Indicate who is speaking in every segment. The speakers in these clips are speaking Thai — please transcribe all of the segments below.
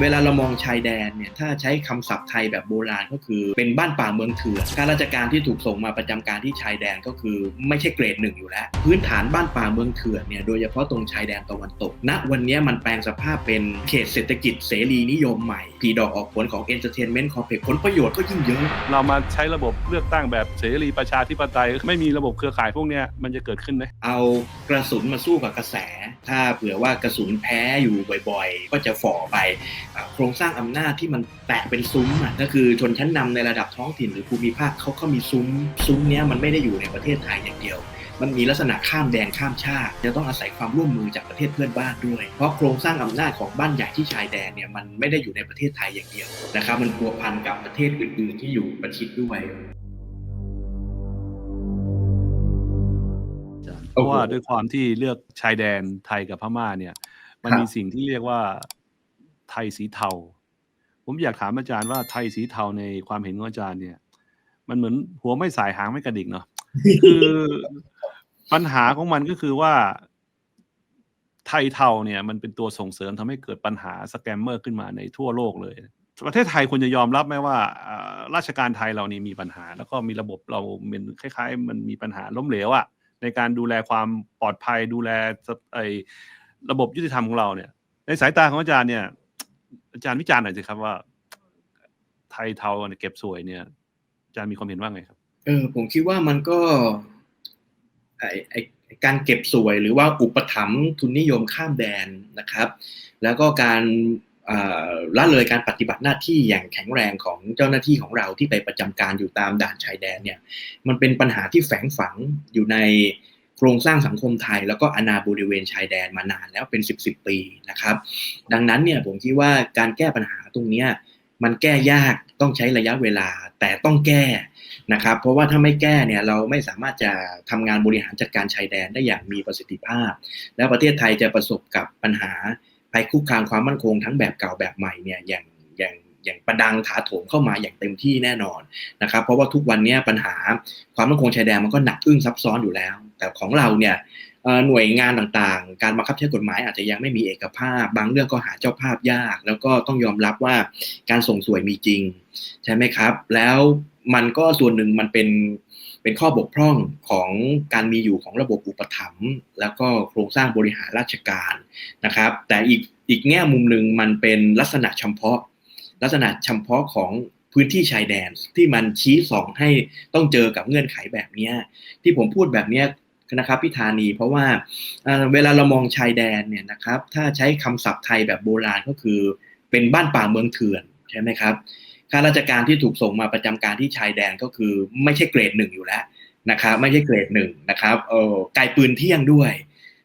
Speaker 1: เวลาเรามองชายแดนเนี่ยถ้าใช้คำศัพท์ไทยแบบโบราณก็คือเป็นบ้านป่าเมืองเถื่อนข้าราชการที่ถูกส่งมาประจำการที่ชายแดนก็คือไม่ใช่เกรดหนึ่งอยู่แล้ว พื้นฐานบ้านป่าเมืองเถื่อนเนี่ยโดยเฉพาะตรงชายแดนตะวันตกณวันนี้มันแปลงสภาพเป็นเขตเศรษฐกิจเสรีนิยมใหม่ผีดอกออกผลของ Entertainment Complex ผลประโยชน์ก็ยิ่งเยอะ
Speaker 2: เรามาใช้ระบบเลือกตั้งแบบเสรีประชาธิปไตย ไม่มีระบบเครือข่ายพวกเนี้ยมันจะเกิดขึ้นไหม
Speaker 1: เอากระสุนมาสู้กับกระแส ถ้าเผื่อว่ากระสุนแพ้อยู่บ่อยๆ ก็จะฝ่อไป โครงสร้างอำนาจที่มันแตกเป็นซุ้มอะก็คือชนชั้นนำในระดับท้องถิ่นหรือภูมิภาคเขาก็มีซุ้มซุ้มเนี้ยมันไม่ได้อยู่ในประเทศไทยอย่างเดียวมันมีลักษณะข้ามแดนข้ามชาติ จะต้องอาศัยความร่วมมือจากประเทศเพื่อนบ้านด้วย เพราะโครงสร้างอำนาจของบ้านใหญ่ที่ชายแดนเนี่ยมันไม่ได้อยู่ในประเทศไทยอย่างเดียวนะครับมันพัวพันกับประเทศอื่น ๆ ที่อยู่ประชิดด้วย
Speaker 2: เพราะว่าด้วยความที่เลือกชายแดนไทยกับพม่าเนี่ย มัน
Speaker 1: ครับ
Speaker 2: มีสิ่งที่เรียกว่าไทยสีเทา ผมอยากถามอาจารย์ว่าไทยสีเทาในความเห็นของอาจารย์เนี่ย มันเหมือนหัวไม่สายหางไม่กระดิกเนาะคือปัญหาของมันก็คือว่า ไทยเทาเนี่ยมันเป็นตัวส่งเสริมทำให้เกิดปัญหาสแกมเมอร์ขึ้นมาในทั่วโลกเลย ประเทศไทยควรจะยอมรับไหมว่าอ่าราชการไทยเรานี่มีปัญหา แล้วก็มีระบบเราเป็นคล้าย ๆ มันมีปัญหาล้มเหลวอะ ในการดูแลความปลอดภัย ดูแลไอระบบยุติธรรมของเราเนี่ย ในสายตาของอาจารย์เนี่ย อาจารย์วิจารณ์หน่อยสิครับว่า ไทยเทาเนี่ยเก็บสวยเนี่ย อาจารย์มีความเห็นว่าไงครับ
Speaker 1: เออ ผมคิดว่ามันก็ไอไอการเก็บสวยหรือว่าอุปถัมภ์ทุนนิยมข้ามแดนนะครับ แล้วก็การ ละเลยการปฏิบัติหน้าที่อย่างแข็งแรงของเจ้าหน้าที่ของเราที่ไปประจำการอยู่ตามด่านชายแดนเนี่ยมันเป็นปัญหาที่แฝงฝังอยู่ในโครงสร้างสังคมไทย แล้วก็อาณาบริเวณชายแดนมานานแล้วเป็น 10บสปีนะครับ ดังนั้นเนี่ยผมคิดว่าการแก้ปัญหาตรงนี้มันแก้ยากต้องใช้ระยะเวลาแต่ต้องแก้นะครับ เพราะว่าถ้าไม่แก้เนี่ยเราไม่สามารถจะทำงานบริหารจัดการชายแดนได้อย่างมีประสิทธิภาพ แล้วประเทศไทยจะประสบกับปัญหา ภัยคุกคามความมั่นคงทั้งแบบเก่าแบบใหม่เนี่ยอย่างอย่างอย่างประดังถาโถมเข้ามาอย่างเต็มที่แน่นอนนะครับ เพราะว่าทุกวันนี้ปัญหาความมั่นคงชายแดนมันก็หนักอึ้งซับซ้อนอยู่แล้ว แต่ของเราเนี่ยหน่วยงานต่างๆ การบังคับใช้กฎหมายอาจจะยังไม่มีเอกภาพ บางเรื่องก็หาเจ้าภาพยาก แล้วก็ต้องยอมรับว่าการส่งสวยมีจริง ใช่ไหมครับ แล้วมันก็ส่วนหนึ่งมันเป็น เป็นข้อบกพร่องของการมีอยู่ของระบบอุปถัมภ์แล้วก็โครงสร้างบริหารราชการนะครับ แต่อีกอีกแง่มุมหนึ่งมันเป็นลักษณะเฉพาะ ลักษณะเฉพาะของพื้นที่ชายแดนที่มันชี้ส่องให้ต้องเจอกับเงื่อนไขแบบนี้ที่ผมพูดแบบนี้นะครับพี่ธานีเพราะว่าเอ่อเวลาเรามองชายแดนเนี่ยนะครับถ้าใช้คำศัพท์ไทยแบบโบราณก็คือเป็นบ้านป่าเมืองเถื่อนใช่ไหมครับ ข้าราชการที่ถูกส่งมาประจำการที่ชายแดนก็คือไม่ใช่เกรดหนึ่งอยู่แล้วนะครับไม่ใช่เกรดหนึ่งนะครับเออไกลปืนเที่ยงด้วย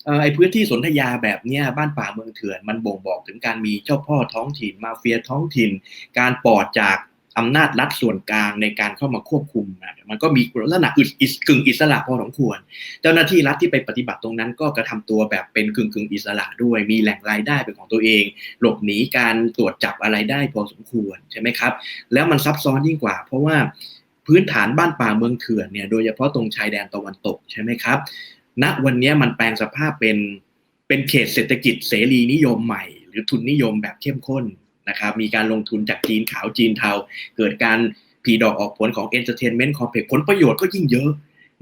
Speaker 1: เออไอพื้นที่สนธยาแบบเนี้ยบ้านป่าเมืองเถื่อนมันบ่งบอกถึงการมีเจ้าพ่อท้องถิ่นมาเฟียท้องถิ่น การปอดจาก อำนาจรัฐส่วนกลางในการเข้ามาควบคุมมันก็มีลักษณะอึดอิสกึ่งอิสระพอสมควร เจ้าหน้าที่รัฐที่ไปปฏิบัติตรงนั้น ก็กระทำตัวแบบเป็นกึ่งกึ่งอิสระด้วย มีแหล่งรายได้เป็นของตัวเอง หลบหนีการตรวจจับอะไรได้พอสมควรใช่ไหมครับ แล้วมันซับซ้อนยิ่งกว่า เพราะว่าพื้นฐานบ้านป่าเมืองเถื่อนเนี่ยโดยเฉพาะตรงชายแดนตะวันตกใช่ไหมครับณวันนี้มันแปลงสภาพเป็นเป็นเขตเศรษฐกิจเสรีนิยมใหม่ หรือทุนนิยมแบบเข้มข้น นะครับมีการลงทุนจากจีนขาวจีนเทา เกิดการผีดอกออกผลของ Entertainment Complex ผลประโยชน์ก็ยิ่งเยอะ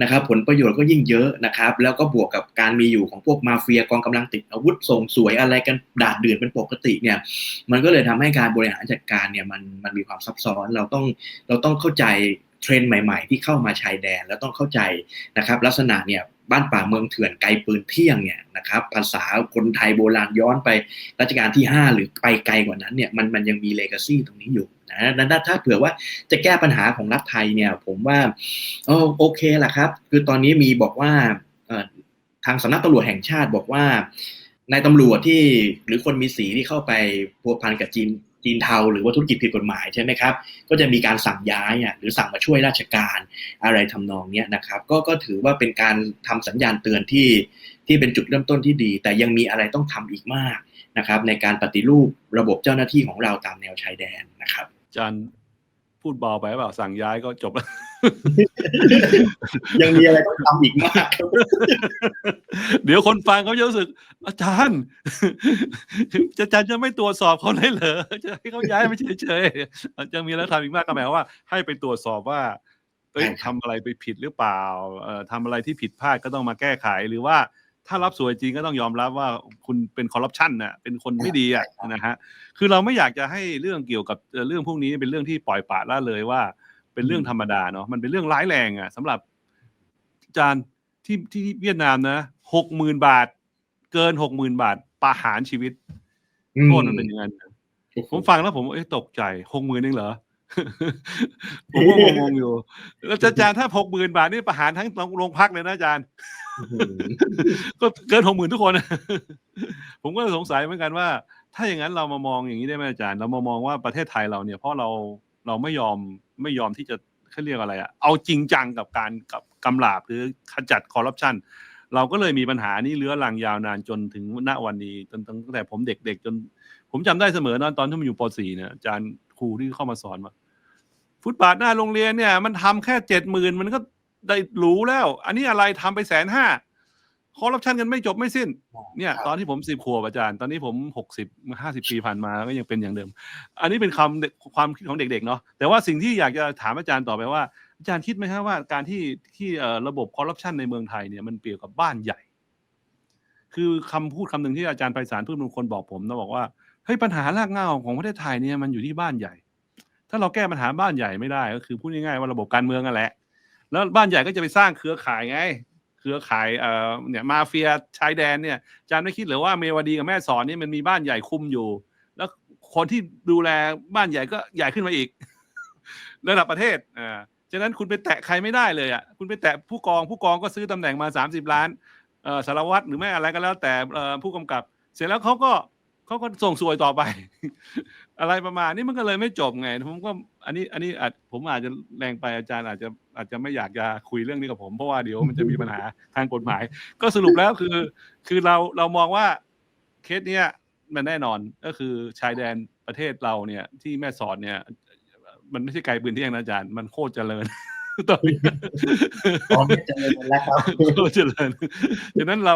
Speaker 1: นะครับผลประโยชน์ก็ยิ่งเยอะนะครับแล้วก็บวกกับการมีอยู่ของพวกมาเฟียกองกำลังติดอาวุธส่งสวยอะไรกันดาดเดือดเป็นปกติเนี่ยมันก็เลยทำให้การบริหารจัดการเนี่ยมันมันมีความซับซ้อนเราต้องเราต้องเข้าใจ เทรนด์ใหม่ ๆ ที่เข้ามาชายแดนแล้วต้องเข้าใจนะครับ ลักษณะเนี่ยบ้านป่าเมืองเถื่อนไกลปืนเที่ยงเนี่ยนะครับภาษาคนไทยโบราณย้อนไปรัชกาลที่ 5 หรือไปไกลกว่านั้นเนี่ยมันมันยังมีเลกาซีตรงนี้อยู่นะนั้นถ้าเผื่อว่าจะแก้ปัญหาของรัฐไทยเนี่ยผมว่าเอโอเคแหละครับ คือตอนนี้มีบอกว่าทางสำนักตำรวจแห่งชาติบอกว่านายตำรวจที่หรือคนมีสีที่เข้าไปพัวพันกับจีน จีนเทาหรือว่าธุรกิจผิดกฎหมายใช่ไหมครับ ก็จะมีการสั่งย้ายอะหรือสั่งมาช่วยราชการอะไรทำนองนี้นะครับ ก็ก็ถือว่าเป็นการทำสัญญาณเตือนที่ที่เป็นจุดเริ่มต้นที่ดี แต่ยังมีอะไรต้องทำอีกมากนะครับ ในการปฏิรูประบบเจ้าหน้าที่ของเราตามแนวชายแดนนะครับ
Speaker 2: อาจารย์พูดเบาไปเปล่าสั่งย้ายก็จบแล้ว
Speaker 1: ยังมีอะไรต้องทำอีกมากครับ
Speaker 2: เดี๋ยวคนฟังเขาจะรู้สึก อาจารย์อาจารย์จะไม่ตรวจสอบเขาเลยเหรอจะให้เขาย้ายไม่เฉยๆยังมีแล้วทำอีกมากก็หมายความว่า ให้ไปตรวจสอบว่าเอ้ย
Speaker 1: ใช่ครับ
Speaker 2: ทำอะไรไปผิดหรือเปล่าเอ่อทำอะไรที่ผิดพลาดก็ต้องมาแก้ไขหรือว่าถ้ารับสวยจริงก็ต้องยอมรับว่าคุณเป็นคอร์รัปชันน่ะเป็นคนไม่ดีอะนะฮะคือเราไม่อยากจะให้เรื่องเกี่ยวกับเอ่อเรื่องพวกนี้เป็นเรื่องที่ปล่อยปละละเลยว่า เป็นเรื่องธรรมดาเนาะมันเป็นเรื่องร้ายแรงอะสำหรับอาจารย์ที่ที่เวียดนามนะหกหมื่นบาท เกินหกหมื่นบาทประหารชีวิตโทษมันเป็นอย่างนั้นนะผมฟังแล้วผมเอ้ยตกใจหกหมื่นเองเหรอผมก็งงๆอยู่แล้วอาจารย์ถ้าหกหมื่นบาทนี่ประหารทั้งโรงพักเลยนะอาจารย์
Speaker 1: อืม
Speaker 2: ก็เกินหกหมื่นทุกคนผมก็สงสัยเหมือนกันว่า ถ้าอย่างนั้นเรามามองอย่างนี้ได้ไหมอาจารย์ เรามามองว่าประเทศไทยเราเนี่ยเพราะเราเราไม่ยอม ไม่ยอมที่จะเขาเรียกอะไรอะเอาจริงจังกับการกับกำราบหรือขจัดคอร์รัปชันเราก็เลยมีปัญหานี้เลื้อรังยาวนานจนถึงณวันนี้จนตั้งแต่ผมเด็กๆจน ผมจำได้เสมอนะตอนที่ผมอยู่ป .4 เนี่ยอาจารย์ครูที่เข้ามาสอนว่าฟุตบาทหน้าโรงเรียนเนี่ย มันทำแค่เจ็ดหมื่นมันก็ได้หรูแล้ว อันนี้อะไรทำไปแสนห้า คอร์รัปชันกันไม่จบไม่สิ้น เนี่ย
Speaker 1: ครับ
Speaker 2: ตอนที่ผมสิบขวบอาจารย์ ตอนนี้ผมหกสิบห้าสิบปีผ่านมาก็ยังเป็นอย่างเดิม อันนี้เป็นคำเด็กความคิดของเด็กๆเนาะแต่ว่าสิ่งที่อยากจะถามอาจารย์ต่อไปว่า อาจารย์คิดไหมครับว่าการที่ที่เอ่อระบบคอร์รัปชันในเมืองไทยเนี่ยมันเปรียบกับบ้านใหญ่ คือคำพูดคำหนึ่งที่อาจารย์ไพศาลพืชมงคลบอกผมนะบอกว่าเฮ้ยปัญหารากเหง้าของประเทศไทยเนี่ยมันอยู่ที่บ้านใหญ่ ถ้าเราแก้ปัญหาบ้านใหญ่ไม่ได้ ก็คือพูดง่ายๆว่าระบบการเมืองนั่นแหละแล้วบ้านใหญ่ก็จะไปสร้างเครือข่ายไง เครือข่ายเอ่อเนี่ยมาเฟียชายแดนเนี่ยอาจารย์ไม่คิดหรือว่าเมวดีกับแม่สอนนี่มันมีบ้านใหญ่คุมอยู่ แล้วคนที่ดูแลบ้านใหญ่ก็ใหญ่ขึ้นมาอีก ระดับประเทศอ่าฉะนั้นคุณไปแตะใครไม่ได้เลยอะคุณไปแตะผู้กองผู้กองก็ซื้อตำแหน่งมาสามสิบล้านเอ่อสารวัตรหรือไม่อะไรก็แล้วแต่อ่อผู้กำกับ เสร็จแล้วเขาก็เขาก็ส่งสวยต่อไปอะไรประมาณนี้มันก็เลยไม่จบไงผมก็อันนี้อันนี้อาจผมอาจจะแรงไปอาจารย์อาจจะอาจจะไม่อยากจะคุยเรื่องนี้กับผมเพราะว่าเดี๋ยวมันจะมีปัญหาทางกฎหมาย ก็สรุปแล้วคือ คือเราเรามองว่าเคสเนี้ยมันแน่นอนก็คือชายแดนประเทศเราเนี่ยที่แม่สอดเนี่ย มันไม่ใช่ไกลปืนเที่ยงนะอาจารย์มันโคตรเจริญตอนนี้
Speaker 1: ตอนนี้เจริญแล้วครับ
Speaker 2: โคตรเจริญฉะนั้นเรา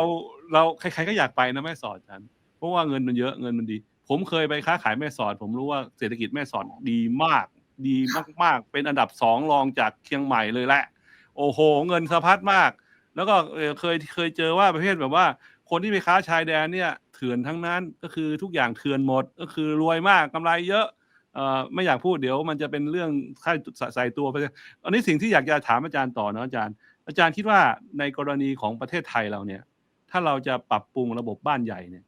Speaker 2: เราใครๆก็อยากไปนะแม่สอดอาจารย์เพราะว่าเงินมันเยอะเงินมันดี ผมเคยไปค้าขายแม่สอด ผมรู้ว่าเศรษฐกิจแม่สอดดีมาก ดีมากๆ เป็นอันดับสองรองจากเชียงใหม่เลยแหละ โอ้โห เงินสะพัดมาก แล้วก็เคยเคยเจอว่าประเภทแบบว่า คนที่ไปค้าชายแดนเนี่ยเถื่อนทั้งนั้นก็คือทุกอย่างเถื่อนหมดก็คือรวยมากกำไรเยอะเอ่อไม่อยากพูดเดี๋ยวมันจะเป็นเรื่องค่าใส่ตัวไปอันนี้สิ่งที่อยากจะถามอาจารย์ต่อเนาะอาจารย์ อาจารย์คิดว่าในกรณีของประเทศไทยเราเนี่ย ถ้าเราจะปรับปรุงระบบบ้านใหญ่เนี่ย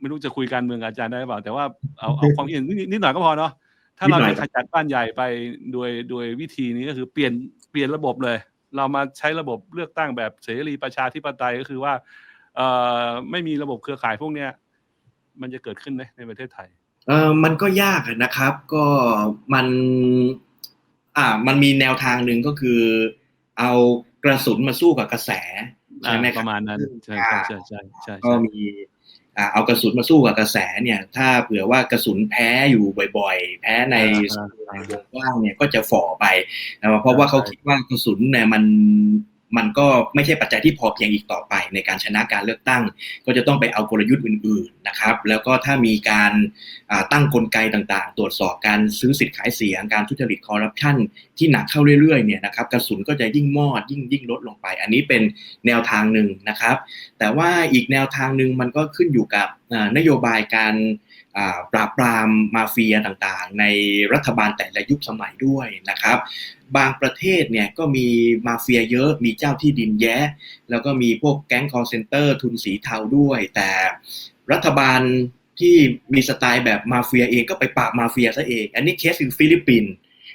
Speaker 2: ไม่รู้จะคุยการเมืองกับอาจารย์ได้หรือเปล่า แต่ว่าเอาเอาความคิดเห็นนิดนิดหน่อยก็พอเนาะถ้าเรา
Speaker 1: นิดหน่
Speaker 2: จะ
Speaker 1: อย
Speaker 2: ขจัดบ้านใหญ่ไปโดยโดยวิธีนี้ก็คือเปลี่ยนเปลี่ยนระบบเลย เรามาใช้ระบบเลือกตั้งแบบเสรีประชาธิปไตยก็คือว่าเอ่อไม่มีระบบเครือข่ายพวกเนี้ยมันจะเกิดขึ้นไหมในประเทศไทย
Speaker 1: เออมันก็ยากอะนะครับ ก็มัน อ่า มันมีแนวทางหนึ่งก็คือ เอากระสุนมาสู้กับกระแสใช่ไหม
Speaker 2: อ่า
Speaker 1: ค
Speaker 2: ป
Speaker 1: รับ
Speaker 2: ระมาณนั้นใช่
Speaker 1: อ่า
Speaker 2: ใช่ใช่ใช่
Speaker 1: ก็
Speaker 2: ใช่
Speaker 1: มีอ่า เอากระสุนมาสู้กับกระแสเนี่ย ถ้าเผื่อว่ากระสุนแพ้อยู่บ่อยๆ แพ้ใน
Speaker 2: อ่าอ่า
Speaker 1: วงกว้างเนี่ยก็จะฝ่อไปนะครับเพราะว่าเขาคิดว่ากระสุนเนี่ยมัน มันก็ไม่ใช่ปัจจัยที่พอเพียงอีกต่อไป ในการชนะการเลือกตั้ง ก็จะต้องไปเอากลยุทธ์อื่นๆนะครับ แล้วก็ถ้ามีการตั้งกลไกต่างๆ ตรวจสอบการซื้อสิทธิ์ขายเสียง การทุจริตคอร์รัปชันที่หนักเข้าเรื่อยๆเนี่ยนะครับกระสุนก็จะยิ่งมอดยิ่งยิ่งลดลงไป อันนี้เป็นแนวทางหนึ่งนะครับ แต่ว่าอีกแนวทางหนึ่งมันก็ขึ้นอยู่กับนโยบายการ ปราบปรามมาเฟียต่างๆ ในรัฐบาลแต่ละยุคสมัยด้วยนะครับ บางประเทศเนี่ยก็มีมาเฟียเยอะมีเจ้าที่ดินแย้แล้วก็มีพวกแก๊งคอร์เซนเตอร์ทุนสีเทาด้วย แต่รัฐบาลที่มีสไตล์แบบมาเฟียเองก็ไปปราบมาเฟียซะเอง อันนี้เคสคือฟิลิปปินส์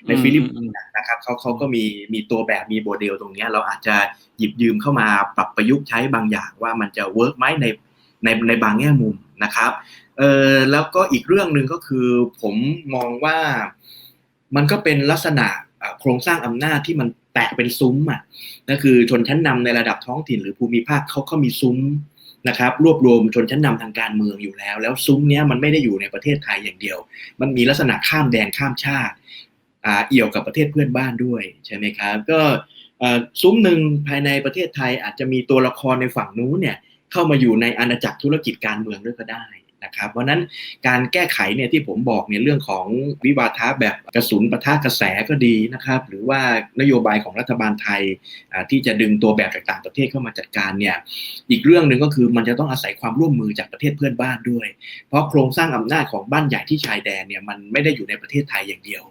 Speaker 1: ในฟิลิปปินส์นะครับเขาเขาก็มีมีตัวแบบมีโมเดลตรงเนี้ยเราอาจจะหยิบยืมเข้ามาปรับประยุกต์ใช้บางอย่างว่ามันจะเวิร์กไหมในในในบางแง่มุมนะครับ เออแล้วก็อีกเรื่องหนึ่งก็คือผมมองว่ามันก็เป็นลักษณะโครงสร้างอำนาจที่มันแตกเป็นซุ้มอะนั่นคือชนชั้นนำในระดับท้องถิ่นหรือภูมิภาคเขาก็มีซุ้มนะครับ รวบรวมชนชั้นนำทางการเมืองอยู่แล้ว แล้วซุ้มเนี้ยมันไม่ได้อยู่ในประเทศไทยอย่างเดียว มันมีลักษณะข้ามแดนข้ามชาติอ่าเอี่ยวกับประเทศเพื่อนบ้านด้วยใช่ไหมครับก็ซุ้มหนึ่งภายในประเทศไทยอาจจะมีตัวละครในฝั่งนู้นเนี่ยเข้ามาอยู่ในอาณาจักรธุรกิจการเมืองด้วยก็ได้ นะครับเพราะนั้นการแก้ไขเนี่ยที่ผมบอกเนี่ยเรื่องของวิวาทะแบบกระสุนปะทะกระแสก็ดีนะครับ หรือว่านโยบายของรัฐบาลไทยที่จะดึงตัวแบบจากต่างประเทศเข้ามาจัดการเนี่ยอีกเรื่องหนึ่งก็คือมันจะต้องอาศัยความร่วมมือจากประเทศเพื่อนบ้านด้วย เพราะโครงสร้างอำนาจของบ้านใหญ่ที่ชายแดนเนี่ยมันไม่ได้อยู่ในประเทศไทยอย่างเดียว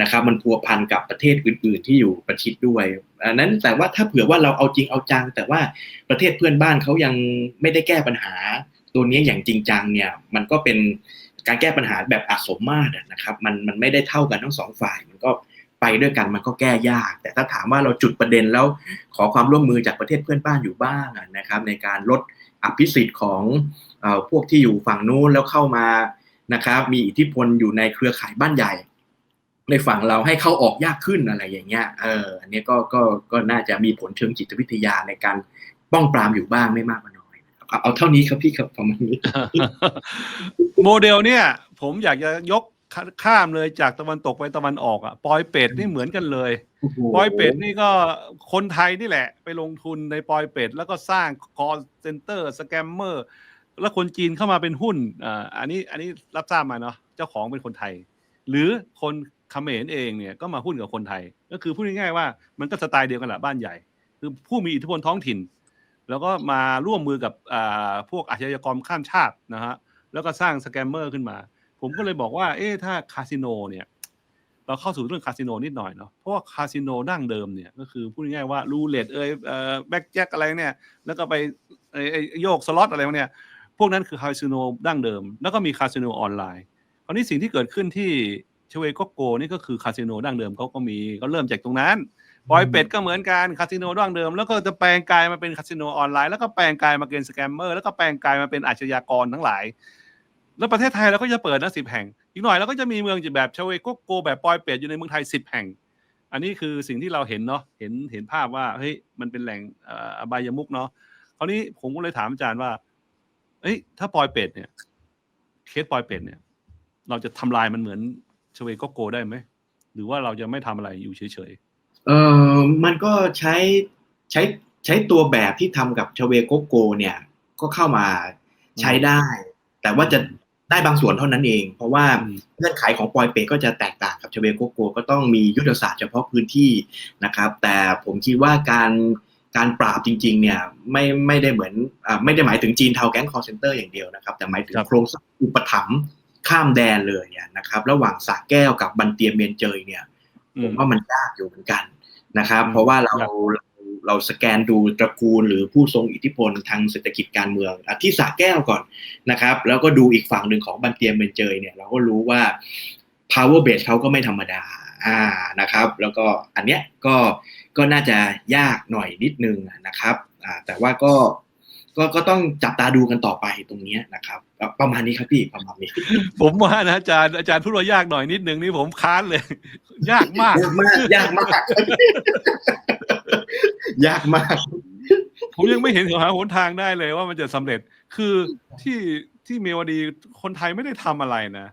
Speaker 1: นะครับมันพัวพันกับประเทศอื่น ๆ ที่อยู่ประชิดด้วยอันนั้นแต่ว่าถ้าเผื่อว่าเราเอาจริงเอาจัง แต่ว่าประเทศเพื่อนบ้านเขายังไม่ได้แก้ปัญหา ตัวนี้อย่างจริงจังเนี่ยมันก็เป็นการแก้ปัญหาแบบอสมมาตรนะครับมันมันไม่ได้เท่ากันทั้งสองฝ่ายมันก็ไปด้วยกันมันก็แก้ยาก แต่ถ้าถามว่าเราจุดประเด็นแล้วขอความร่วมมือจากประเทศเพื่อนบ้านอยู่บ้างนะครับ ในการลดอภิสิทธิ์ของเอ่อพวกที่อยู่ฝั่งนู้นแล้วเข้ามานะครับมีอิทธิพลอยู่ในเครือข่ายบ้านใหญ่ ในฝั่งเราให้เข้าออกยากขึ้นอะไรอย่างเงี้ยเอออันนี้ก็ก็ก็น่าจะมีผลเชิงจิตวิทยาในการป้องปรามอยู่บ้างไม่มากก็น้อย เอาเอาเท่านี้ครับพี่ครับประมาณนี้
Speaker 2: โมเดลเนี่ย ผมอยากจะยกข้ามเลยจากตะวันตกไปตะวันออกอะปอยเป็ดนี่เหมือนกันเลยปอยเป็ดนี่ก็คนไทยนี่แหละ ไปลงทุนในปอยเป็ดแล้วก็สร้างคอเซ็นเตอร์สแกมเมอร์แล้วคนจีนเข้ามาเป็นหุ้นอ่าอันนี้อันนี้รับทราบมาเนาะเจ้าของเป็นคนไทย หรือคนเขมรเองเนี่ยก็มาหุ้นกับคนไทย ก็คือพูดง่ายๆว่ามันก็สไตล์เดียวกันแหละบ้านใหญ่ คือผู้มีอิทธิพลท้องถิ่น แล้วก็มาร่วมมือกับพวกอาชญากรข้ามชาตินะฮะแล้วก็สร้างสแกมเมอร์ขึ้นมา ผมก็เลยบอกว่า เอ๊ะถ้าคาสิโนเนี่ย เราเข้าสู่เรื่องคาสิโนนิดหน่อยเนาะเพราะว่าคาสิโนดั้งเดิมเนี่ยก็คือพูดง่ายๆว่ารูเล็ตเอยแบ็กแจ็คอะไรเนี่ย แล้วก็ไปโยกสล็อตอะไรพวกเนี่ยพวกนั้นคือคาสิโนดั้งเดิม แล้วก็มีคาสิโนออนไลน์คราวนี้สิ่งที่เกิดขึ้นที่ชเวโกโกนี่ก็คือคาสิโนดั้งเดิมเขาก็มีก็เริ่มจากตรงนั้น ปอยเป็ดก็เหมือนกันคาสิโนดั้งเดิม แล้วก็จะแปลงกายมาเป็นคาสิโนออนไลน์แล้วก็แปลงกายมาเป็นสแกมเมอร์แล้วก็แปลงกายมาเป็นอาชญากรทั้งหลาย แล้วประเทศไทยเราก็จะเปิดนะสิบแห่ง อีกหน่อยเราก็จะมีเมืองแบบชเวโกโกแบบปอยเป็ดอยู่ในเมืองไทยสิบแห่ง อันนี้คือสิ่งที่เราเห็นเนาะเห็นเห็นภาพว่าเฮ้ยมันเป็นแหล่งอบายมุกเนาะคราวนี้ผมก็เลยถามอาจารย์ว่าเอ้ยถ้าปอยเป็ดเนี่ย เคสปอยเป็ดเนี่ย เราจะทำลายมันเหมือนชเวโกโกได้ไหมหรือว่าเราจะไม่ทำอะไรอยู่เฉย
Speaker 1: เออมันก็ใช้ใช้ใช้ตัวแบบที่ทำกับชเวโกโก เนี่ย ก็เข้ามาใช้ได้ แต่ว่าจะได้บางส่วนเท่านั้นเอง เพราะว่า
Speaker 2: ๆอืม
Speaker 1: เงื่อนไขของปอยเปก็จะแตกต่างกับชเวโกโก ก็ต้องมียุทธศาสตร์เฉพาะพื้นที่นะครับ แต่ผมคิดว่าการการปราบจริง ๆ เนี่ยไม่ไม่ได้เหมือนอ่าไม่ได้หมายถึงจีนเทาแก๊งคอร์เซนเตอร์อย่างเดียวนะครับ แต่หมายถึง
Speaker 2: ครับ
Speaker 1: โครงสร้างอุปถัมภ์ข้ามแดนเลยเนี่ยนะครับ ระหว่างสระแก้วกับบันเตียเมียนเจยเนี่ย
Speaker 2: อื
Speaker 1: ผมมว่ามันยากอยู่เหมือนกัน นะครับ
Speaker 2: อืม
Speaker 1: เพราะว่าเรา
Speaker 2: ยาก
Speaker 1: เราเราสแกนดูตระกูลหรือผู้ทรงอิทธิพลทางเศรษฐกิจการเมืองอะที่สระแก้วก่อนนะครับ แล้วก็ดูอีกฝั่งหนึ่งของบันเตียเมนเจยเนี่ยเราก็รู้ว่า power base เขาก็ไม่ธรรมดาอ่านะครับ แล้วก็อันเนี้ยก็ก็น่าจะยากหน่อยนิดนึงนะครับอ่าแต่ว่าก็ ก็ก็ต้องจับตาดูกันต่อไปตรงเนี้ยนะครับอะประมาณนี้ครับพี่ประมาณนี้
Speaker 2: ผมว่านะอาจารย์อาจารย์พูดว่ายากหน่อยนิดนึงนี่ผมค้านเลย ยากมาก
Speaker 1: ยากมากยากมากยากมาก
Speaker 2: ผมยังไม่เห็นหาหนทางได้เลยว่ามันจะสำเร็จคือที่ที่เมวดีคนไทยไม่ได้ทำอะไรนะ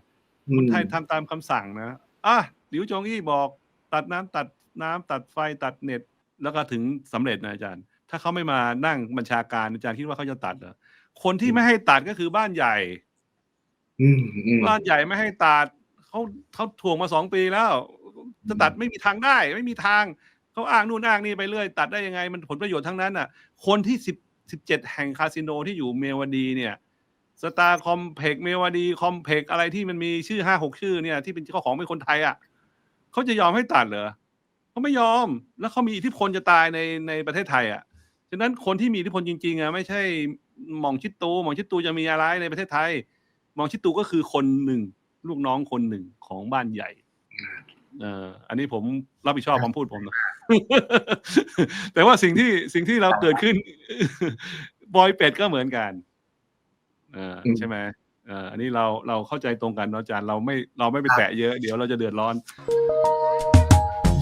Speaker 2: คนไทยทำตามคำสั่งนะอะหลิวจงอี้บอก ตัดน้ำตัดน้ำตัดไฟตัดเน็ต แล้วก็ถึงสำเร็จนะอาจารย์ ถ้าเขาไม่มานั่งบัญชาการอาจารย์คิดว่าเขาจะตัดเหรอคนที่ไม่ให้ตัดก็คือบ้านใหญ่
Speaker 1: อืมอืม
Speaker 2: บ้านใหญ่ไม่ให้ตัดเขาเขาถ่วงมาสองปีแล้ว จะตัดไม่มีทางได้ ไม่มีทางเขาอ้างนู่นอ้างนี่ไปเรื่อย ตัดได้ยังไง มันผลประโยชน์ทั้งนั้นอะ คนที่สิบสิบเจ็ดแห่งคาสิโนที่อยู่เมวดีเนี่ยสตาร์คอมเพกเมวดีคอมเพกอะไรที่มันมีชื่อห้าหกชื่อเนี่ย ที่เป็นเจ้าของเป็นคนไทยอะเขาจะยอมให้ตัดเหรอเขาไม่ยอม แล้วเขามีอิทธิพลจะตายในในประเทศไทยอะ ฉะนั้นคนที่มีอิทธิพลจริงๆอะไม่ใช่หมองชิดตูหมองชิดตูจะมีอะไรในประเทศไทยมองชิดตูก็คือคนหนึ่งลูกน้องคนหนึ่งของบ้านใหญ่เอ่ออันนี้ผมรับผิดชอบคำพูดผมนะแต่ว่าสิ่งที่สิ่งที่เราเกิดขึ้น บอยเป็ดก็เหมือนกันเออ
Speaker 1: อืม
Speaker 2: ใช่ไหมเอ่ออันนี้เราเราเข้าใจตรงกันเนาะอาจารย์เราไม่เราไม่ไปแตะเยอะเดี๋ยวเราจะเดือดร้อน